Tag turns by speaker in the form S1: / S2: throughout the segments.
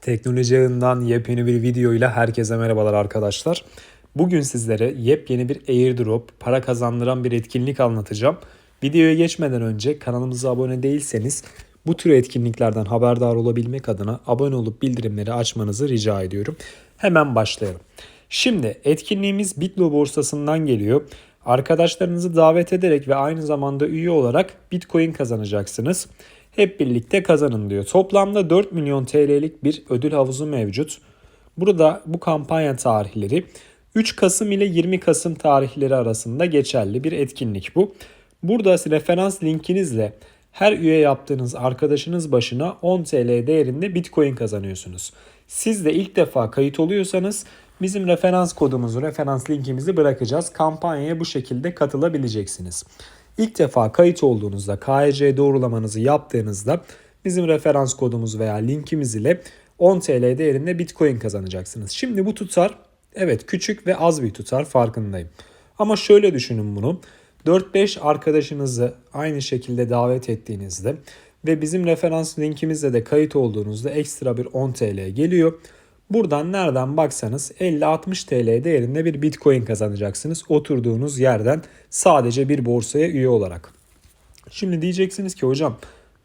S1: Teknoloji ağından yepyeni bir videoyla herkese merhabalar arkadaşlar. Bugün sizlere yepyeni bir airdrop, para kazandıran bir etkinlik anlatacağım. Videoya geçmeden önce kanalımıza abone değilseniz bu tür etkinliklerden haberdar olabilmek adına abone olup bildirimleri açmanızı rica ediyorum. Hemen başlayalım. Şimdi etkinliğimiz Bitlo borsasından geliyor. Arkadaşlarınızı davet ederek ve aynı zamanda üye olarak Bitcoin kazanacaksınız. Hep birlikte kazanın diyor. Toplamda 4 milyon TL'lik bir ödül havuzu mevcut. Burada bu kampanya tarihleri 3 Kasım ile 20 Kasım tarihleri arasında geçerli bir etkinlik bu. Burada referans linkinizle her üye yaptığınız arkadaşınız başına 10 TL değerinde Bitcoin kazanıyorsunuz. Siz de ilk defa kayıt oluyorsanız bizim referans kodumuzu, referans linkimizi bırakacağız. Kampanyaya bu şekilde katılabileceksiniz. İlk defa kayıt olduğunuzda KYC doğrulamanızı yaptığınızda bizim referans kodumuz veya linkimiz ile 10 TL değerinde Bitcoin kazanacaksınız. Şimdi bu tutar evet küçük ve az bir tutar farkındayım. Ama şöyle düşünün bunu. 4-5 arkadaşınızı aynı şekilde davet ettiğinizde ve bizim referans linkimizle de kayıt olduğunuzda ekstra bir 10 TL geliyor. Buradan nereden baksanız 50-60 TL değerinde bir Bitcoin kazanacaksınız oturduğunuz yerden sadece bir borsaya üye olarak. Şimdi diyeceksiniz ki hocam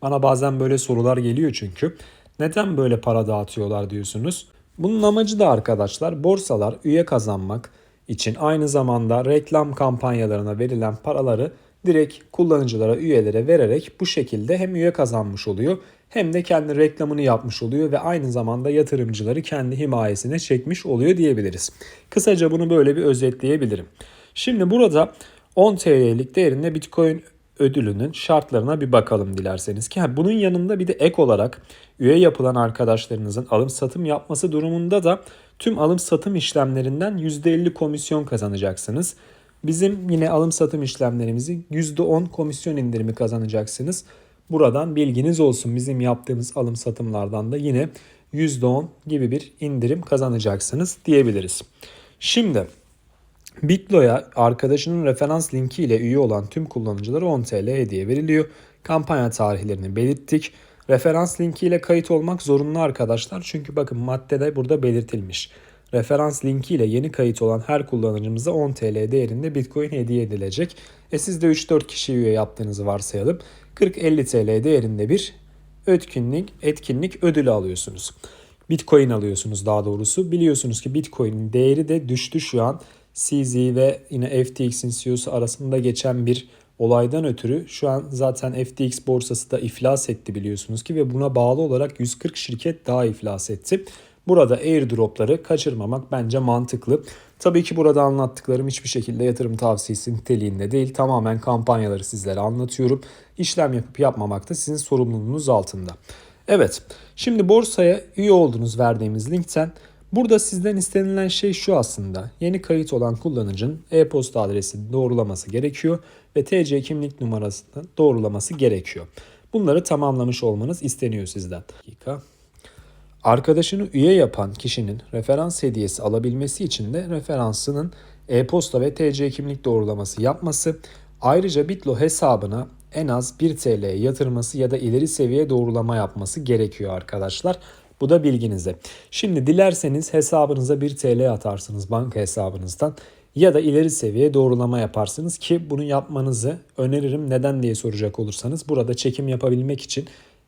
S1: bana bazen böyle sorular geliyor çünkü. Neden böyle para dağıtıyorlar diyorsunuz. Bunun amacı da arkadaşlar borsalar üye kazanmak için aynı zamanda reklam kampanyalarına verilen paraları direkt kullanıcılara, üyelere vererek bu şekilde hem üye kazanmış oluyor hem de kendi reklamını yapmış oluyor ve aynı zamanda yatırımcıları kendi himayesine çekmiş oluyor diyebiliriz. Kısaca bunu böyle bir özetleyebilirim. Şimdi burada 10 TL'lik değerinde Bitcoin ödülünün şartlarına bir bakalım dilerseniz ki bunun yanında bir de ek olarak üye yapılan arkadaşlarınızın alım satım yapması durumunda da tüm alım satım işlemlerinden %50 komisyon kazanacaksınız. Bizim yine alım satım işlemlerimizi %10 komisyon indirimi kazanacaksınız. Buradan bilginiz olsun. Bizim yaptığımız alım satımlardan da yine %10 gibi bir indirim kazanacaksınız diyebiliriz. Şimdi Bitlo'ya arkadaşının referans linki ile üye olan tüm kullanıcılara 10 TL hediye veriliyor. Kampanya tarihlerini belirttik. Referans linki ile kayıt olmak zorunlu arkadaşlar. Çünkü bakın maddede burada belirtilmiş. Referans linki ile yeni kayıt olan her kullanıcımıza 10 TL değerinde Bitcoin hediye edilecek. E siz de 3-4 kişi üye yaptığınızı varsayalım. 40-50 TL değerinde bir etkinlik, etkinlik ödülü alıyorsunuz. Bitcoin alıyorsunuz daha doğrusu. Biliyorsunuz ki Bitcoin'in değeri de düştü şu an. CZ ve yine FTX'in CEO'su arasında geçen bir olaydan ötürü şu an zaten FTX borsası da iflas etti biliyorsunuz ki ve buna bağlı olarak 140 şirket daha iflas etti. Burada airdropları kaçırmamak bence mantıklı. Tabii ki burada anlattıklarım hiçbir şekilde yatırım tavsiyesi niteliğinde değil. Tamamen kampanyaları sizlere anlatıyorum. İşlem yapıp yapmamak da sizin sorumluluğunuz altında. Evet, şimdi borsaya üye oldunuz verdiğimiz linkten. Burada sizden istenilen şey şu aslında. Yeni kayıt olan kullanıcının e-posta adresini doğrulaması gerekiyor ve TC kimlik numarasını doğrulaması gerekiyor. Bunları tamamlamış olmanız isteniyor sizden. Dakika. Arkadaşını üye yapan kişinin referans hediyesi alabilmesi için de referansının e-posta ve TC kimlik doğrulaması yapması, ayrıca Bitlo hesabına en az 1 TL yatırması ya da ileri seviye doğrulama yapması gerekiyor arkadaşlar. Bu da bilginize. Şimdi dilerseniz hesabınıza 1 TL atarsınız banka hesabınızdan ya da ileri seviye doğrulama yaparsınız ki bunu yapmanızı öneririm. Neden diye soracak olursanız burada çekim yapabilmek için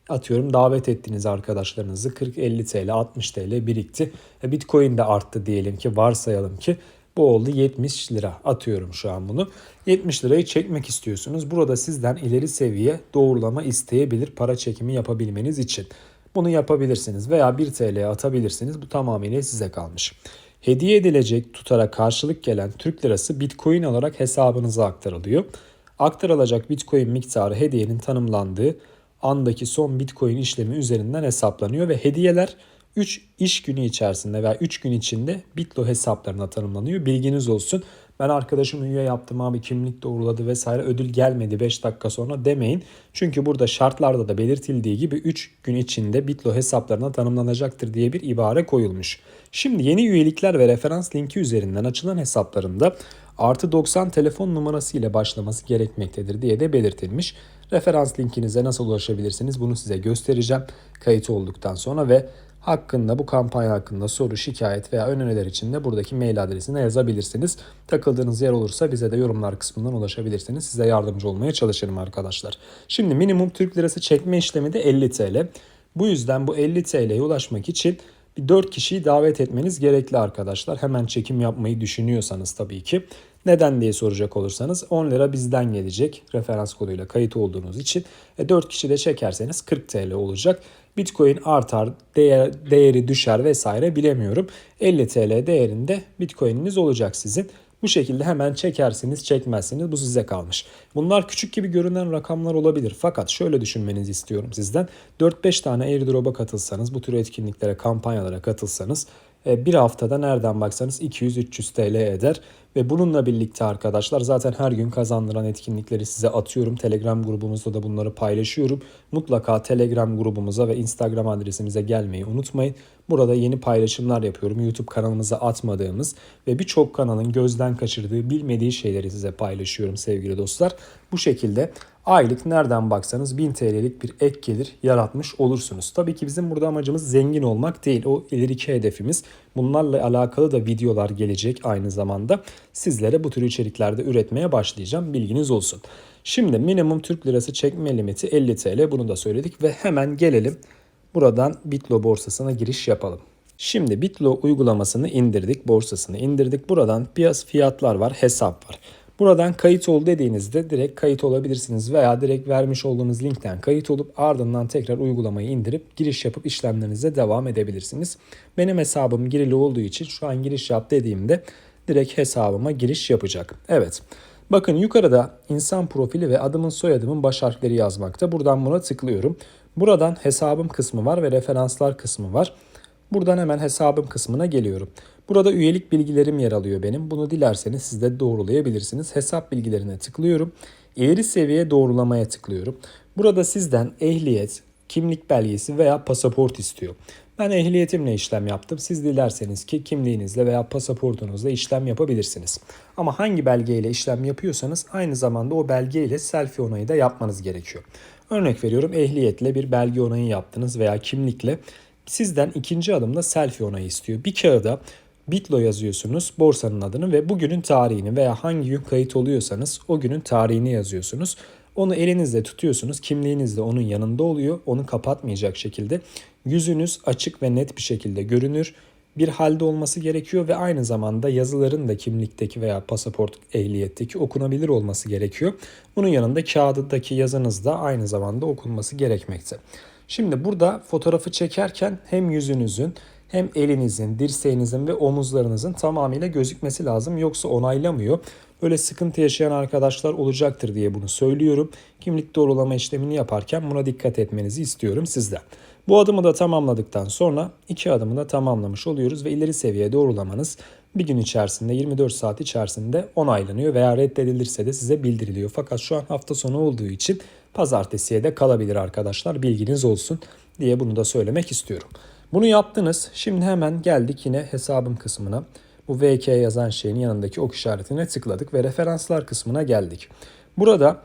S1: atıyorum davet ettiğiniz arkadaşlarınızı 40-50 TL 60 TL birikti. E, Bitcoin de arttı diyelim ki varsayalım ki bu oldu 70 lira atıyorum şu an bunu. 70 lirayı çekmek istiyorsunuz. Burada sizden ileri seviye doğrulama isteyebilir para çekimi yapabilmeniz için. Bunu yapabilirsiniz veya 1 TL atabilirsiniz. Bu tamamıyla size kalmış. Hediye edilecek tutara karşılık gelen Türk lirası Bitcoin olarak hesabınıza aktarılıyor. Aktarılacak Bitcoin miktarı hediyenin tanımlandığı andaki son Bitcoin işlemi üzerinden hesaplanıyor ve hediyeler 3 iş günü içerisinde veya 3 gün içinde Bitlo hesaplarına tanımlanıyor. Bilginiz olsun. Ben arkadaşım üye yaptım abi kimlik doğruladı vesaire ödül gelmedi 5 dakika sonra demeyin. Çünkü burada şartlarda da belirtildiği gibi 3 gün içinde Bitlo hesaplarına tanımlanacaktır diye bir ibare koyulmuş. Şimdi yeni üyelikler ve referans linki üzerinden açılan hesaplarında artı 90 telefon numarası ile başlaması gerekmektedir diye de belirtilmiş. Referans linkinize nasıl ulaşabilirsiniz bunu size göstereceğim kayıt olduktan sonra ve hakkında bu kampanya hakkında soru, şikayet veya öneriler için de buradaki mail adresine yazabilirsiniz. Takıldığınız yer olursa bize de yorumlar kısmından ulaşabilirsiniz. Size yardımcı olmaya çalışırım arkadaşlar. Şimdi minimum Türk lirası çekme işlemi de 50 TL. Bu yüzden bu 50 TL'ye ulaşmak için bir 4 kişiyi davet etmeniz gerekli arkadaşlar. Hemen çekim yapmayı düşünüyorsanız tabii ki. Neden diye soracak olursanız 10 lira bizden gelecek referans koduyla kayıt olduğunuz için. E 4 kişi de çekerseniz 40 TL olacak. Bitcoin artar, değer, değeri düşer vesaire bilemiyorum. 50 TL değerinde Bitcoin'iniz olacak sizin. Bu şekilde hemen çekersiniz, çekmezsiniz. Bu size kalmış. Bunlar küçük gibi görünen rakamlar olabilir. Fakat şöyle düşünmenizi istiyorum sizden. 4-5 tane airdrop'a katılsanız, bu tür etkinliklere, kampanyalara katılsanız bir haftada nereden baksanız 200-300 TL eder. Ve bununla birlikte arkadaşlar zaten her gün kazandıran etkinlikleri size atıyorum. Telegram grubumuzda da bunları paylaşıyorum. Mutlaka Telegram grubumuza ve Instagram adresimize gelmeyi unutmayın. Burada yeni paylaşımlar yapıyorum. YouTube kanalımıza atmadığımız ve birçok kanalın gözden kaçırdığı, bilmediği şeyleri size paylaşıyorum sevgili dostlar. Bu şekilde aylık nereden baksanız 1000 TL'lik bir ek gelir yaratmış olursunuz. Tabii ki bizim burada amacımız zengin olmak değil. O ileriki hedefimiz. Bunlarla alakalı da videolar gelecek aynı zamanda. Sizlere bu tür içeriklerde üretmeye başlayacağım. Bilginiz olsun. Şimdi minimum Türk lirası çekme limiti 50 TL. Bunu da söyledik ve hemen gelelim. Buradan Bitlo borsasına giriş yapalım. Şimdi Bitlo uygulamasını indirdik, borsasını indirdik. Buradan piyas fiyatlar var, hesap var. Buradan kayıt ol dediğinizde direkt kayıt olabilirsiniz veya direkt vermiş olduğunuz linkten kayıt olup ardından tekrar uygulamayı indirip giriş yapıp işlemlerinize devam edebilirsiniz. Benim hesabım girili olduğu için şu an giriş yap dediğimde direkt hesabıma giriş yapacak. Evet. Bakın yukarıda insan profili ve adımın soyadımın baş harfleri yazmakta. Buradan buna tıklıyorum. Buradan hesabım kısmı var ve referanslar kısmı var. Buradan hemen hesabım kısmına geliyorum. Burada üyelik bilgilerim yer alıyor benim. Bunu dilerseniz siz de doğrulayabilirsiniz. Hesap bilgilerine tıklıyorum. İleri seviye doğrulamaya tıklıyorum. Burada sizden ehliyet, kimlik belgesi veya pasaport istiyor. Ben ehliyetimle işlem yaptım. Siz dilerseniz ki kimliğinizle veya pasaportunuzla işlem yapabilirsiniz. Ama hangi belgeyle işlem yapıyorsanız aynı zamanda o belgeyle selfie onayı da yapmanız gerekiyor. Örnek veriyorum ehliyetle bir belge onayı yaptınız veya kimlikle sizden ikinci adımda selfie onayı istiyor. Bir kağıda Bitlo yazıyorsunuz borsanın adını ve bugünün tarihini veya hangi gün kayıt oluyorsanız o günün tarihini yazıyorsunuz. Onu elinizde tutuyorsunuz. Kimliğiniz de onun yanında oluyor. Onu kapatmayacak şekilde. Yüzünüz açık ve net bir şekilde görünür. Bir halde olması gerekiyor ve aynı zamanda yazıların da kimlikteki veya pasaport ehliyetteki okunabilir olması gerekiyor. Bunun yanında kağıdındaki yazınız da aynı zamanda okunması gerekmekte. Şimdi burada fotoğrafı çekerken hem yüzünüzün hem elinizin, dirseğinizin ve omuzlarınızın tamamıyla gözükmesi lazım. Yoksa onaylamıyor. Böyle sıkıntı yaşayan arkadaşlar olacaktır diye bunu söylüyorum. Kimlik doğrulama işlemini yaparken buna dikkat etmenizi istiyorum sizden. Bu adımı da tamamladıktan sonra iki adımı da tamamlamış oluyoruz ve ileri seviye doğrulamanız bir gün içerisinde 24 saat içerisinde onaylanıyor veya reddedilirse de size bildiriliyor. Fakat şu an hafta sonu olduğu için pazartesiye de kalabilir arkadaşlar bilginiz olsun diye bunu da söylemek istiyorum. Bunu yaptınız. Şimdi hemen geldik yine hesabım kısmına. Bu VK yazan şeyin yanındaki ok işaretine tıkladık ve referanslar kısmına geldik. Burada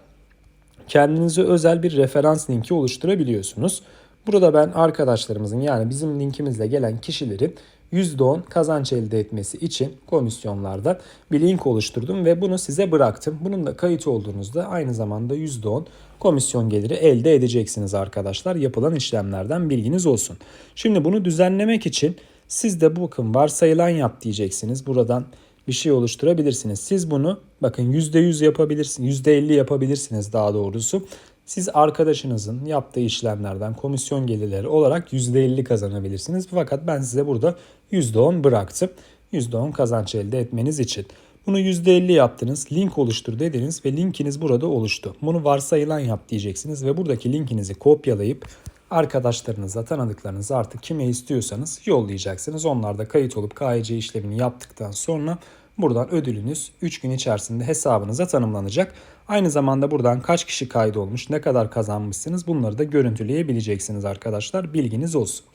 S1: kendinize özel bir referans linki oluşturabiliyorsunuz. Burada ben arkadaşlarımızın yani bizim linkimizle gelen kişilerin %10 kazanç elde etmesi için komisyonlarda bir link oluşturdum ve bunu size bıraktım. Bunun da kayıt olduğunuzda aynı zamanda %10 komisyon geliri elde edeceksiniz arkadaşlar. Yapılan işlemlerden bilginiz olsun. Şimdi bunu düzenlemek için siz de bakın varsayılan yap diyeceksiniz. Buradan bir şey oluşturabilirsiniz. Siz bunu bakın %100 yapabilirsiniz. %50 yapabilirsiniz daha doğrusu. Siz arkadaşınızın yaptığı işlemlerden komisyon gelirleri olarak %50 kazanabilirsiniz. Fakat ben size burada %10 bıraktım. %10 kazanç elde etmeniz için. Bunu %50 yaptınız, link oluştur dediniz ve linkiniz burada oluştu. Bunu varsayılan yap diyeceksiniz ve buradaki linkinizi kopyalayıp arkadaşlarınıza, tanıdıklarınıza artık kime istiyorsanız yollayacaksınız. Onlar da kayıt olup KYC işlemini yaptıktan sonra buradan ödülünüz 3 gün içerisinde hesabınıza tanımlanacak. Aynı zamanda buradan kaç kişi kaydolmuş, ne kadar kazanmışsınız bunları da görüntüleyebileceksiniz arkadaşlar. Bilginiz olsun.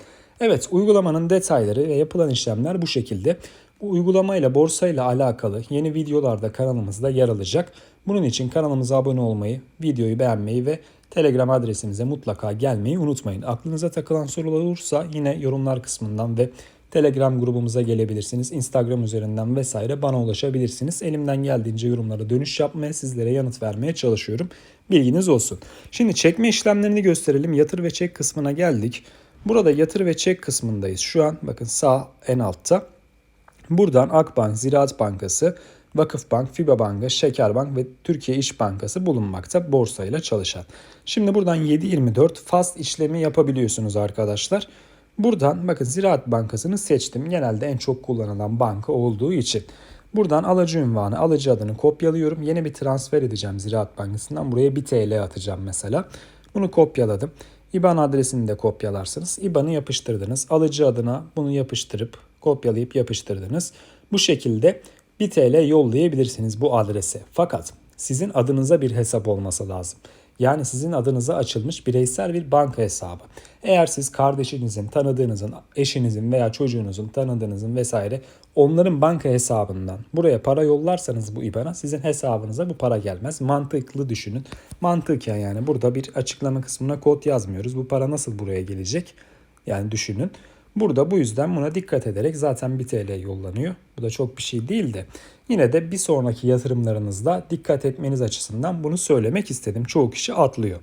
S1: Evet uygulamanın detayları ve yapılan işlemler bu şekilde. Bu uygulamayla borsayla alakalı yeni videolarda kanalımızda yer alacak. Bunun için kanalımıza abone olmayı, videoyu beğenmeyi ve Telegram adresimize mutlaka gelmeyi unutmayın. Aklınıza takılan sorular olursa yine yorumlar kısmından ve Telegram grubumuza gelebilirsiniz. Instagram üzerinden vesaire bana ulaşabilirsiniz. Elimden geldiğince yorumlara dönüş yapmaya, sizlere yanıt vermeye çalışıyorum. Bilginiz olsun. Şimdi çekme işlemlerini gösterelim. Yatır ve çek kısmına geldik. Burada yatır ve çek kısmındayız. Şu an bakın sağ en altta. Buradan Akbank, Ziraat Bankası, Vakıfbank, FİBA Şekerbank ve Türkiye İş Bankası bulunmakta borsayla çalışan. Şimdi buradan 7.24 fast işlemi yapabiliyorsunuz arkadaşlar. Buradan bakın Ziraat Bankası'nı seçtim. Genelde en çok kullanılan banka olduğu için. Buradan alıcı ünvanı, alıcı adını kopyalıyorum. Yeni bir transfer edeceğim Ziraat Bankası'ndan. Buraya 1 TL atacağım mesela. Bunu kopyaladım. IBAN adresini de kopyalarsınız. IBAN'ı yapıştırdınız. Alıcı adına bunu yapıştırıp kopyalayıp yapıştırdınız. Bu şekilde 1 TL yollayabilirsiniz bu adrese. Fakat sizin adınıza bir hesap olması lazım. Yani sizin adınıza açılmış bireysel bir banka hesabı. Eğer siz kardeşinizin, tanıdığınızın, eşinizin veya çocuğunuzun, tanıdığınızın vesaire onların banka hesabından buraya para yollarsanız bu IBAN'a sizin hesabınıza bu para gelmez. Mantıklı düşünün. Mantıken yani burada bir açıklama kısmına kod yazmıyoruz. Bu para nasıl buraya gelecek? Yani düşünün. Burada bu yüzden buna dikkat ederek zaten 1 TL yollanıyor. Bu da çok bir şey değil de yine de bir sonraki yatırımlarınızda dikkat etmeniz açısından bunu söylemek istedim. Çoğu kişi atlıyor.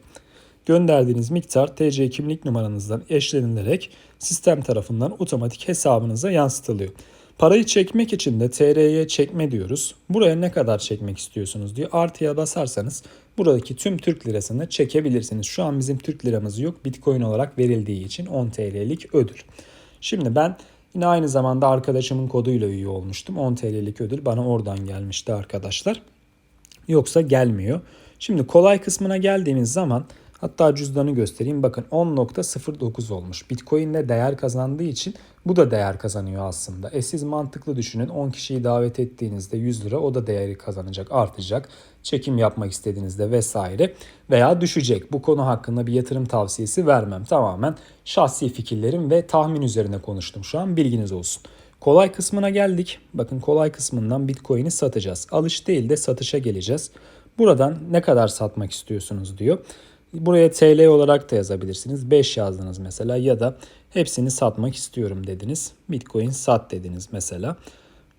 S1: Gönderdiğiniz miktar TC kimlik numaranızdan eşlenilerek sistem tarafından otomatik hesabınıza yansıtılıyor. Parayı çekmek için de TR'ye çekme diyoruz. Buraya ne kadar çekmek istiyorsunuz diyor. Artıya basarsanız buradaki tüm Türk lirasını çekebilirsiniz. Şu an bizim Türk liramız yok. Bitcoin olarak verildiği için 10 TL'lik ödül. Şimdi ben yine aynı zamanda arkadaşımın koduyla üye olmuştum. 10 TL'lik ödül bana oradan gelmişti arkadaşlar. Yoksa gelmiyor. Şimdi kolay kısmına geldiğimiz zaman hatta cüzdanı göstereyim. Bakın 10.09 olmuş. Bitcoin de değer kazandığı için bu da değer kazanıyor aslında. E siz mantıklı düşünün 10 kişiyi davet ettiğinizde 100 lira o da değeri kazanacak, artacak. Çekim yapmak istediğinizde vesaire veya düşecek. Bu konu hakkında bir yatırım tavsiyesi vermem. Tamamen şahsi fikirlerim ve tahmin üzerine konuştum şu an bilginiz olsun. Kolay kısmına geldik. Bakın kolay kısmından Bitcoin'i satacağız. Alış değil de satışa geleceğiz. Buradan ne kadar satmak istiyorsunuz diyor. Buraya TL olarak da yazabilirsiniz. 5 yazdınız mesela ya da hepsini satmak istiyorum dediniz. Bitcoin sat dediniz mesela.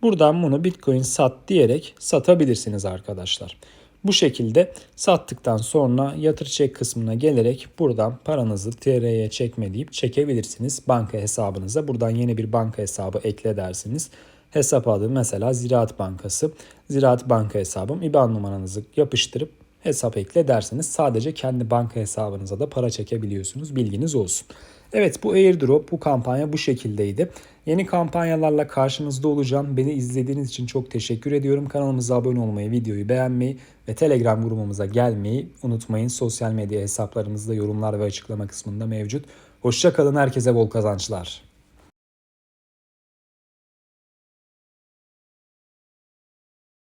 S1: Buradan bunu Bitcoin sat diyerek satabilirsiniz arkadaşlar. Bu şekilde sattıktan sonra yatır çek kısmına gelerek buradan paranızı TR'ye çekme deyip çekebilirsiniz banka hesabınıza. Buradan yeni bir banka hesabı ekle dersiniz. Hesap adı mesela Ziraat Bankası. Ziraat Banka hesabım. IBAN numaranızı yapıştırıp hesap ekle derseniz sadece kendi banka hesabınıza da para çekebiliyorsunuz. Bilginiz olsun. Evet bu airdrop bu kampanya bu şekildeydi. Yeni kampanyalarla karşınızda olacağım. Beni izlediğiniz için çok teşekkür ediyorum. Kanalımıza abone olmayı, videoyu beğenmeyi ve Telegram grubumuza gelmeyi unutmayın. Sosyal medya hesaplarımızda yorumlar ve açıklama kısmında mevcut. Hoşçakalın herkese bol kazançlar.